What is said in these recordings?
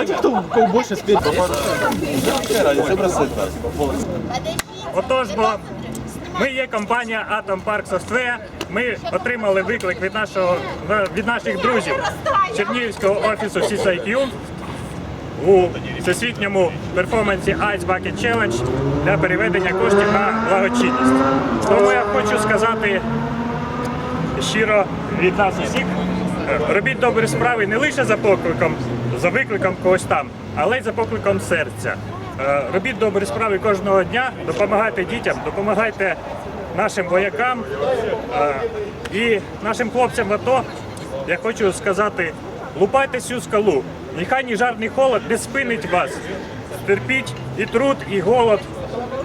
Давайте кто, у кого больше спит. Отож, бо ми є компанія Atom Park Software. Ми отримали виклик від нашого від наших друзів Чернігівського офісу CSIQ у всесвітньому перформансі Ice Bucket Challenge для переведення коштів на благочинність. Тому я хочу сказати щиро від нас усіх. Робіть добрі справи не лише за покликом, за викликом когось там, але й за покликом серця. Е, Робіть добрі справи кожного дня, допомагайте дітям, допомагайте нашим воякам е, і нашим хлопцям в АТО. Я хочу сказати, лупайте цю скалу. Нехай ні жар, холод не спинить вас. Терпіть і труд, і голод,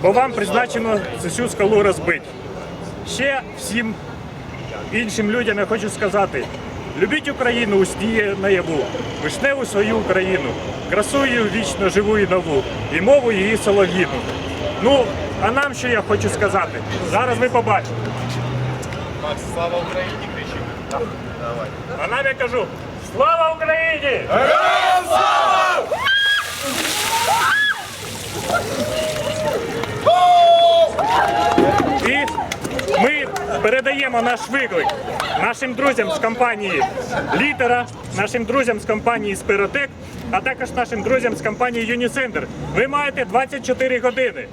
бо вам призначено цю скалу розбити. Ще всім іншим людям я хочу сказати: любіть Україну у сні наяву, вишневу свою Україну, красую вічно живу і нову, і мову її солов'їну. Ну, а нам що я хочу сказати? Зараз ви побачите. Макс, слава Україні, кричи. Давай. А нам я кажу: слава Україні! І ми передаємо наш виклик нашим друзям з компанії Літера, нашим друзям з компанії Спиротек, а також нашим друзям з компанії Юніцентр. Ви маєте 24 години.